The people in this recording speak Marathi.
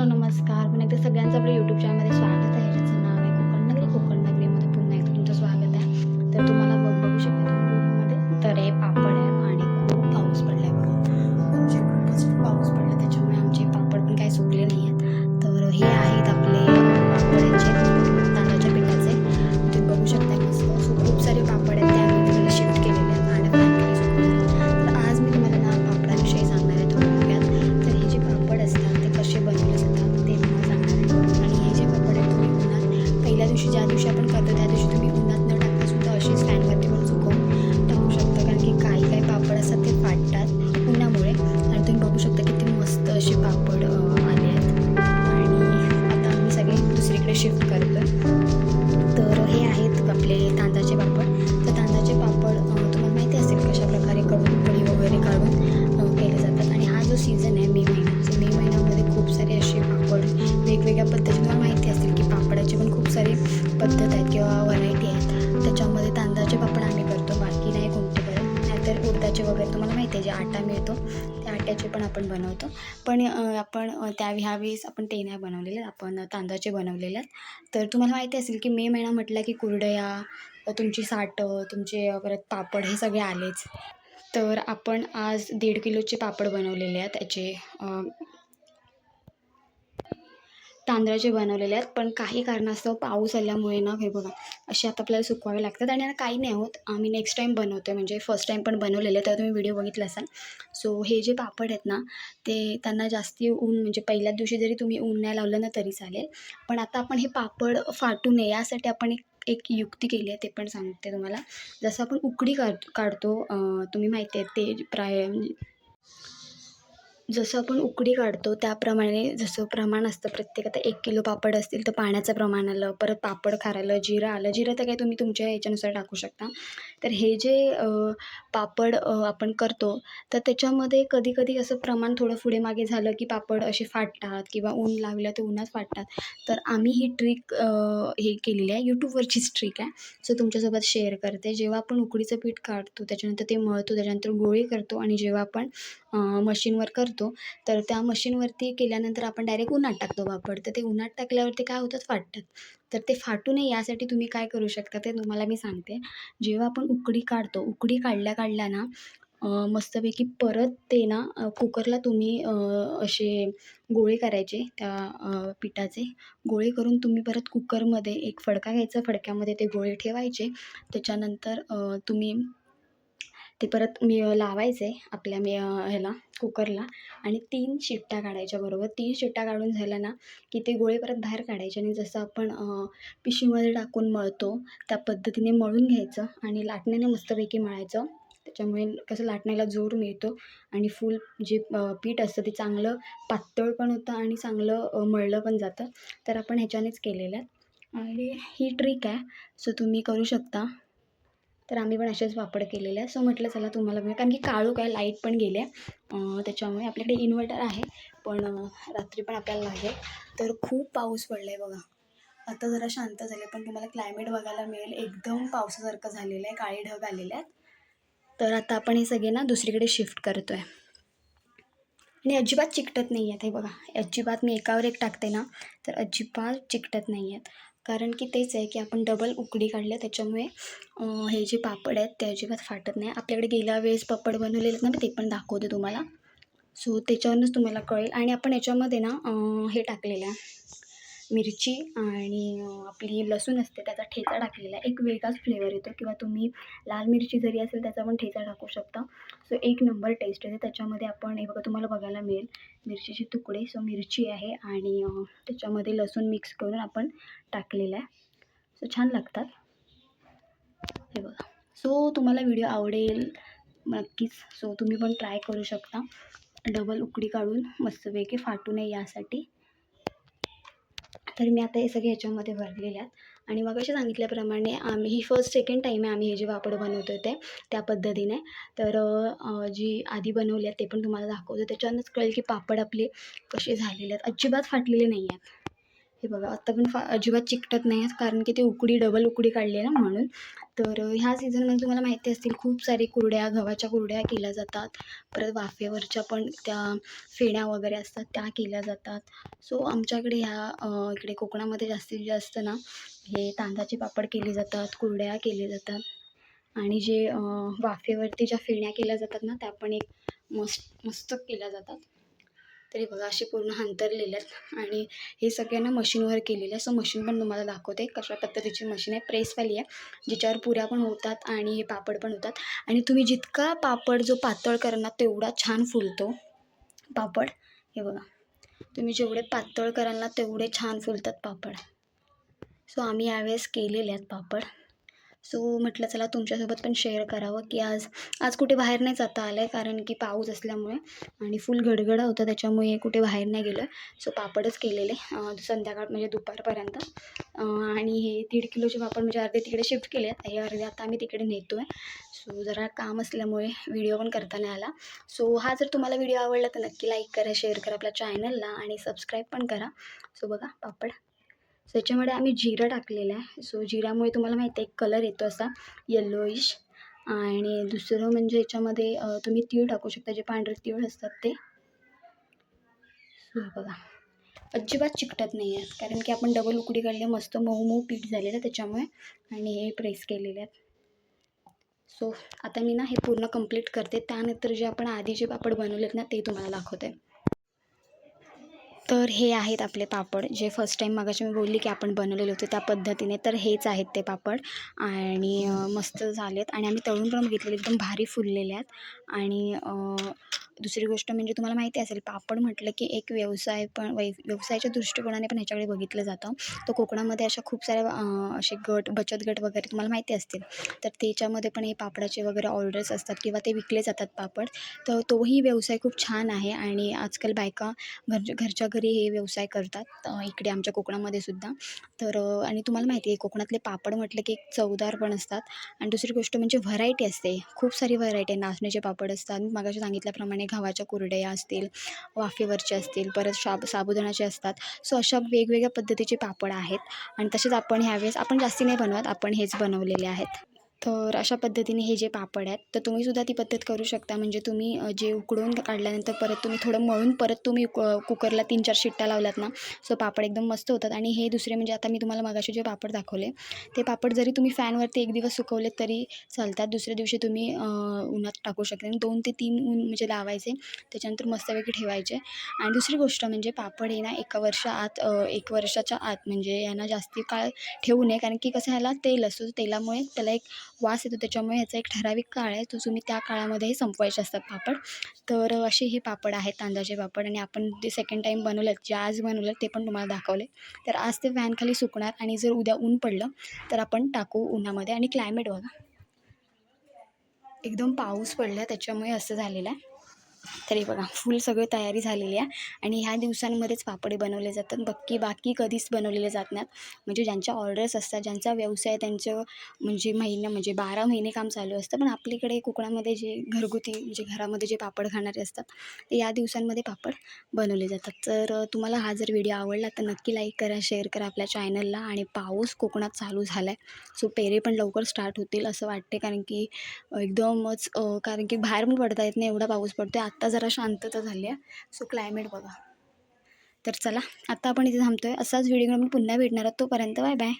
हॅलो नमस्कार. पण एकदा सगळ्यांचं आपल्या यूट्यूब चॅनलमध्ये स्वागत आहे. ज्याचं नाव आहे कोकण नगरी. कोकण नगरीमध्ये पुन्हा एकदा तुमचं स्वागत आहे. तर तुम्हाला वगैरे तुम्हाला माहिती आहे जे आटा मिळतो त्या आट्याचे पण आपण बनवतो. पण आपण त्या ह्यावेळेस आपण ते नाही बनवलेले आपण तांदळाचे बनवलेले आहेत तर तुम्हाला माहिती असेल की मे महिना म्हटला की कुरडया तुमची साठं तुमचे परत पापड हे सगळे आलेच. तर आपण आज दीड किलोचे पापड बनवलेले आहेत त्याचे तांदळाचे बनवलेले आहेत पण काही कारणास्तव पाऊस आल्यामुळे ना हे बघा असे आता आपल्याला सुकवावे लागतात. आणि आता काही नाही होत. आम्ही नेक्स्ट टाईम बनवतो आहे म्हणजे फर्स्ट टाईम पण बनवलेले तर तुम्ही व्हिडिओ बघितला असाल. सो हे जे पापड आहेत ना ते त्यांना जास्ती ऊन म्हणजे पहिल्याच दिवशी जरी तुम्ही ऊन नाही लावलं ना तरी चालेल. पण आता आपण हे पापड फाटू नये यासाठी आपण एक एक युक्ती केली आहे ते पण सांगते तुम्हाला. जसं आपण उकडी काढ काढतो तुम्ही माहिती आहे ते प्राय म्हणजे जसं आपण उकडी काढतो त्याप्रमाणे जसं प्रमाण असतं प्रत्येक आता एक किलो पापड असतील तर पाण्याचं प्रमाण आलं परत पापड खारालं जिरं आलं जिरं तर काही तुम्ही तुमच्या याच्यानुसार टाकू शकता. तर हे जे पापड आपण करतो तर त्याच्यामध्ये कधी कधी असं प्रमाण थोडं पुढे मागे झालं की पापड असे फाटतात किंवा ऊन लागलं तर उन्हात फाटतात. तर आम्ही ही ट्रिक हे केलेली आहे. यूट्यूबवरचीच ट्रिक आहे. सो तुमच्यासोबत शेअर करते. जेव्हा आपण उकडीचं पीठ काढतो त्याच्यानंतर ते मळतो त्याच्यानंतर गोळी करतो आणि जेव्हा आपण मशीनवर करतो तर त्या मशीनवरती केल्यानंतर आपण डायरेक्ट उन्हात टाकतो पापड. तर ते उन्हात टाकल्यावरती काय होतात? फाटतात. तर ते फाटू नये यासाठी तुम्ही काय करू शकता ते तुम्हाला मी सांगते. जेव्हा आपण उकडी काढतो उकडी काढल्या काढल्या ना मस्तपैकी परत ते ना कुकरला तुम्ही असे गोळे करायचे त्या पिठाचे. गोळे करून तुम्ही परत कुकरमध्ये एक फडका घ्यायचा फडक्यामध्ये ते गोळे ठेवायचे. त्याच्यानंतर तुम्ही ते परत मी लावायचे आपल्या मी ह्याला कुकरला आणि तीन शिट्ट्या काढायच्या बरोबर. तीन शिट्ट्या काढून झाल्या ना की ते गोळे परत बाहेर काढायचे आणि जसं आपण पिशवीमध्ये टाकून मळतो त्या पद्धतीने मळून घ्यायचं आणि लाटण्याने मस्तपैकी मळायचं. त्याच्यामुळे कसं लाटण्याला जोर मिळतो आणि फुल जे पीठ असतं ते चांगलं पातळ पण होतं आणि चांगलं मळलं पण जातं. तर आपण ह्याच्यानेच केलेलं आहे. आणि ही ट्रिक आहे. सो तुम्ही करू शकता. तर आम्ही पण असेच वापर केलेले आहे सो म्हटलं चला तुम्हाला मिळेल कारण की काळू काय लाइट पण गेले. त्याच्यामुळे आपल्याकडे इन्व्हर्टर आहे. पण रात्री पण आपल्याला लागेल. तर खूप पाऊस पडला आहे बघा. आता जरा शांत झाले पण तुम्हाला क्लायमेट बघायला मिळेल. एकदम पावसासारखं झालेलं आहे. काळे ढग आलेले आहेत. तर आता आपण हे सगळे ना दुसरीकडे शिफ्ट करतो आहे आणि अजिबात चिकटत नाही आहेत हे बघा. अजिबात मी एकावर एक टाकते ना तर अजिबात चिकटत नाही आहेत कारण की तेच आहे की आपण डबल उकडी काढल्या त्याच्यामुळे हे जे पापड आहेत ते अजिबात फाटत नाही. आपल्याकडे गेल्या वेळेस पापड बनवलेले आहेत ना मी ते पण दाखवते तुम्हाला. सो त्याच्यावरूनच तुम्हाला कळेल. आणि आपण याच्यामध्ये ना हे टाकलेलं आहे. मिरची आणि आपली लसूण असते त्याचा ठेचा टाकलेला आहे. एक वेगळाच फ्लेवर येतो किंवा तुम्ही लाल मिरची जरी असेल त्याचा पण ठेचा टाकू शकता. सो एक नंबर टेस्ट येते. त्याच्यामध्ये आपण हे बघा तुम्हाला बघायला मिळेल. मिरचीचे तुकडे. सो मिरची आहे आणि त्याच्यामध्ये लसूण मिक्स करून आपण टाकलेलं आहे. सो छान लागतात. हे बघा. सो तुम्हाला व्हिडिओ आवडेल नक्कीच. सो तुम्ही पण ट्राय करू शकता. डबल उकडी काढून मस्तपैकी फाटू नये यासाठी. तर मी आता हे सगळे ह्याच्यामध्ये भरलेले आहेत. आणि मग असे सांगितल्याप्रमाणे आम्ही ही फर्स्ट सेकंड टाईम आहे आम्ही हे जे पापड बनवतो ते त्या पद्धतीने. तर जी आधी बनवली आहेत ते पण तुम्हाला दाखवतो. त्याच्यानंच कळेल की पापड आपले कसे झालेले आहेत. अजिबात फाटलेले नाही आहेत हे बघा आत्ता पण फा अजिबात चिकटत नाही आहेत कारण की ते उकडी डबल उकडी काढली आहे ना म्हणून. तर ह्या सीझनमध्ये तुम्हाला माहिती असतील खूप सारे कुरड्या गव्हाच्या कुरड्या केल्या जातात. परत वाफेवरच्या पण त्या फेण्या वगैरे असतात त्या केल्या जातात. सो आमच्याकडे ह्या इकडे कोकणामध्ये जास्तीत जास्त ना हे तांदळाचे पापड केले जातात कुरड्या केले जातात. आणि जे वाफेवरती ज्या फेण्या केल्या जातात ना त्या पण एक मस्त मस्त केल्या जातात. तरी बघा अशी पूर्ण अंतरलेल्या आहेत. आणि हे सगळ्यांना मशीनवर केलेलं आहे. सो मशीन पण तुम्हाला दाखवते. कशा पद्धतीची मशीन आहे. प्रेसवाली आहे. जिच्यावर पुऱ्या पण होतात आणि हे पापड पण होतात. आणि तुम्ही जितका पापड जो पातळ करणार तेवढा छान फुलतो. पापड. हे बघा. तुम्ही जेवढे पातळ कराल ना तेवढे छान फुलतात पापड. सो आम्ही यावेळेस केलेले आहेत पापड. सो म्हटलं चला तुमच्यासोबत पण शेअर करावं की आज आज कुठे बाहेर नाही जाता आलं आहे कारण की पाऊस असल्यामुळे आणि फुल गडगडा होता त्याच्यामुळे कुठे बाहेर नाही गेलं आहे सो पापडच केलेले संध्याकाळ म्हणजे दुपारपर्यंत. आणि हे दीड किलोचे पापड म्हणजे अर्धे तिकडे शिफ्ट केले आहेत हे अर्धे आता आम्ही तिकडे नेतो आहे सो जरा काम असल्यामुळे व्हिडिओ पण करता नाही आला. सो हा जर तुम्हाला व्हिडिओ आवडला तर नक्की लाईक करा शेअर करा आपल्या चॅनलला आणि सबस्क्राईब पण करा. सो बघा पापड सो याच्यामध्ये आम्ही जिरं टाकलेलं आहे. सो जिऱ्यामुळे तुम्हाला माहिती आहे एक कलर येतो असा येल्लोइश आणि दुसरं म्हणजे याच्यामध्ये तुम्ही तीळ टाकू शकता जे पांढरे तीळ असतात ते. सो बघा. अजिबात चिकटत नाही आहेत कारण की आपण डबल उकडी काढली मस्त मऊ मऊ पीठ झालेलं आहे त्याच्यामुळे. आणि हे प्रेस केलेले आहेत सो आता मी ना हे पूर्ण कंप्लीट करते. त्यानंतर जे आपण आधी जे पापड बनवलेत ना ते तुम्हाला दाखवते. तर हे आहेत आपले पापड. जे फर्स्ट टाईम मगाशी मी बोलली की आपण बनवलेले होते त्या पद्धतीने तर हेच आहेत ते पापड. आणि मस्त झालेत. आणि आम्ही तळून पण बघितलेले एकदम भारी फुललेले आहेत. आणि दुसरी गोष्ट म्हणजे तुम्हाला माहिती असेल पापड म्हटलं की एक व्यवसाय पण वै व्यवसायाच्या दृष्टिकोनाने पण ह्याच्याकडे बघितलं जातं. तर कोकणामध्ये अशा खूप साऱ्या असे गट बचत गट वगैरे तुम्हाला माहिती असतील. तर त्याच्यामध्ये पण हे पापडाचे वगैरे ऑर्डर्स असतात किंवा ते विकले जातात पापड. तर तोही व्यवसाय खूप छान आहे आणि आजकाल बायका घर घरच्या घरी हे व्यवसाय करतात इकडे आमच्या कोकणामध्ये सुद्धा. तर आणि तुम्हाला माहिती आहे कोकणातले पापड म्हटलं की एक चवदार पण असतात. आणि दुसरी गोष्ट म्हणजे व्हरायटी असते. खूप सारी व्हरायटी आहे. नाचण्याचे पापड असतात. मगाशी सांगितल्याप्रमाणे गव्हाच्या कुरडया असतील वाफेवरचे असतील परत शाब साबुदाण्याचे असतात. सो अशा वेगवेगळ्या पद्धतीचे पापड आहेत. आणि तसेच आपण ह्यावेळेस आपण जास्ती नाही बनवत आपण हेच बनवलेले आहेत. तर अशा पद्धतीने हे जे पापड आहेत तर तुम्हीसुद्धा ती पद्धत करू शकता. म्हणजे तुम्ही जे उकडून काढल्यानंतर परत तुम्ही थोडं मळून परत तुम्ही कुकरला तीन चार शिट्ट्या लावल्यात ना सो पापड एकदम मस्त होतात. आणि हे दुसरे म्हणजे आता मी तुम्हाला मगाशी जे पापड दाखवले ते पापड जरी तुम्ही फॅनवरती एक दिवस सुकवले तरी चालतात. दुसऱ्या दिवशी तुम्ही उन्हात टाकू शकता. आणि दोन ते तीन ऊन म्हणजे लावायचे त्याच्यानंतर मस्तपैकी ठेवायचे. आणि दुसरी गोष्ट म्हणजे पापड हे ना एका वर्षा आत एक वर्षाच्या आत म्हणजे यांना जास्ती काळ ठेवू नये. कारण की कसं ह्याला तेल असतो तेलामुळे त्याला एक वास येतो त्याच्यामुळे ह्याचा एक ठराविक काळ आहे तो तुम्ही त्या काळामध्ये हे संपवायचे असतात पापड. तर असे हे पापड आहेत तांदळाचे पापड आणि आपण जे सेकंड टाईम बनवलेत जे आज बनवलं ते पण तुम्हाला दाखवले. तर आज ते फॅनखाली सुकणार आणि जर उद्या ऊन पडलं तर आपण टाकू उन्हामध्ये. आणि क्लायमेट बघा. एकदम पाऊस पडला त्याच्यामुळे असं झालेलं आहे. तरी बघा फुल सगळी तयारी झालेली आहे. आणि ह्या दिवसांमध्येच पापडे बनवले जातात. बाकी बाकी कधीच बनवलेले जात नाहीत. म्हणजे ज्यांच्या ऑर्डर्स असतात ज्यांचा व्यवसाय त्यांचं म्हणजे महिना म्हणजे बारा महिने काम चालू असतं. पण आपल्याकडे कोकणामध्ये जे घरगुती म्हणजे घरामध्ये जे पापड खाणारे असतात ते या दिवसांमध्ये पापड बनवले जातात. तर तुम्हाला हा जर व्हिडिओ आवडला तर नक्की लाईक करा शेअर करा आपल्या चॅनलला आणि पाऊस कोकणात चालू झाला आहे सो पेरे पण लवकर स्टार्ट होतील असं वाटते कारण की एकदमच कारण की बाहेर पण पडता येत नाही एवढा पाऊस पडतो आत्ता जरा शांतता झाली आहे. सो क्लायमेट बघा. तर चला आत्ता आपण इथे थांबतो आहे असाच व्हिडिओ मी पुन्हा भेटणार आहोत तोपर्यंत बाय बाय